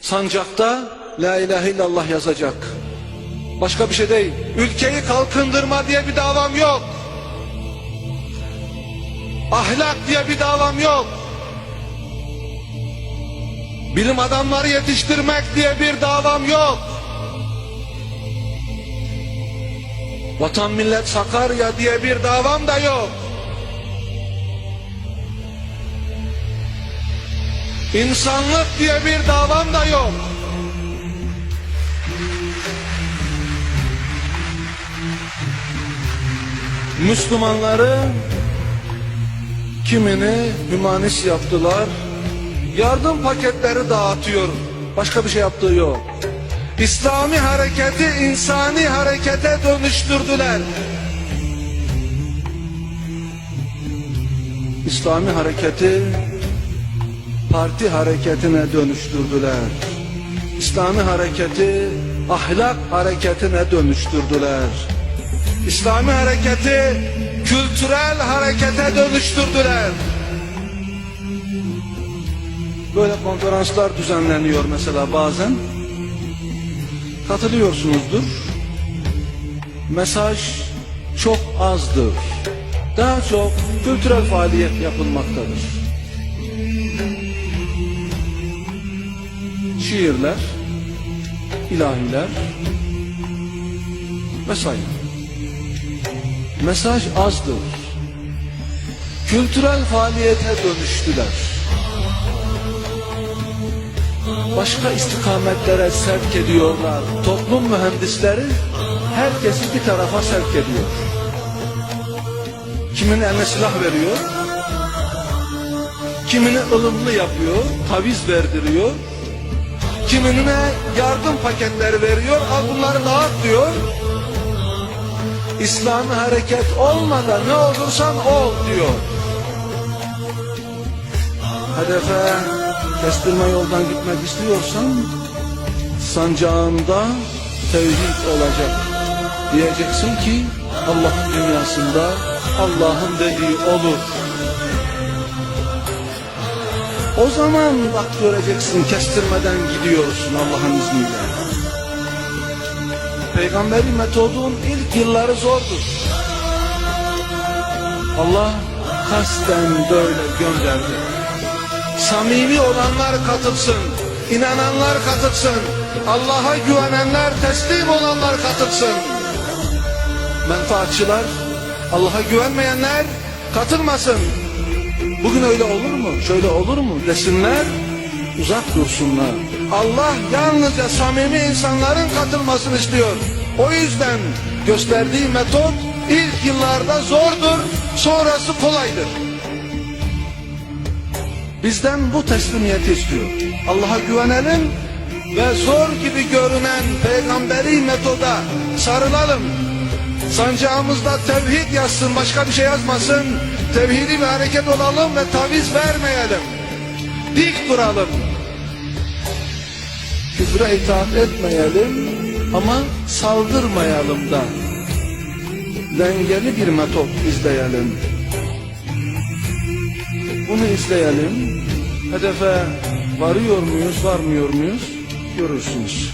sancakta La ilahe illallah yazacak. Başka bir şey değil. Ülkeyi kalkındırma diye bir davam yok. Ahlak diye bir davam yok. Bilim adamları yetiştirmek diye bir davam yok. Vatan millet Sakarya diye bir davam da yok. İnsanlık diye bir davam da yok. Müslümanları kimini hümanist yaptılar. Yardım paketleri dağıtıyor. Başka bir şey yaptığı yok. İslami hareketi insani harekete dönüştürdüler. İslami hareketi parti hareketine dönüştürdüler. İslami hareketi ahlak hareketine dönüştürdüler. İslami hareketi kültürel harekete dönüştürdüler. Böyle konferanslar düzenleniyor mesela bazen. Katılıyorsunuzdur. Mesaj çok azdır. Daha çok kültürel faaliyet yapılmaktadır. Şiirler, ilahiler vesaire. Mesaj azdır. Kültürel faaliyete dönüştüler. Başka istikametlere sevk ediyorlar. Toplum mühendisleri herkesi bir tarafa sevk ediyor. Kimin eline silah veriyor, kimini ılımlı yapıyor, taviz verdiriyor, kimine yardım paketleri veriyor, al bunları dağıt diyor. İslami hareket olmadan ne olursan ol diyor. Hedefe kestirme yoldan gitmek istiyorsan sancağında tevhid olacak. Diyeceksin ki Allah dünyasında Allah'ın dediği olur. O zaman bak göreceksin kestirmeden gidiyorsun Allah'ın izniyle. Peygamberi metodun ilk yılları zordur. Allah kasten böyle gönderdi. Samimi olanlar katılsın, inananlar katılsın, Allah'a güvenenler, teslim olanlar katılsın. Menfaatçılar, Allah'a güvenmeyenler katılmasın. Bugün öyle olur mu? Şöyle olur mu? Desinler, uzak dursunlar. Allah yalnızca samimi insanların katılmasını istiyor. O yüzden gösterdiği metot ilk yıllarda zordur, sonrası kolaydır. Bizden bu teslimiyeti istiyor. Allah'a güvenelim ve zor gibi görünen peygamberi metoda sarılalım. Sancağımızda tevhid yazsın, başka bir şey yazmasın. Tevhidi bir hareket olalım ve taviz vermeyelim. Dik duralım. Küfre itaat etmeyelim ama saldırmayalım da. Dengeli bir metot izleyelim. Bunu izleyelim. Hedefe varıyor muyuz, varmıyor muyuz? Görürsünüz.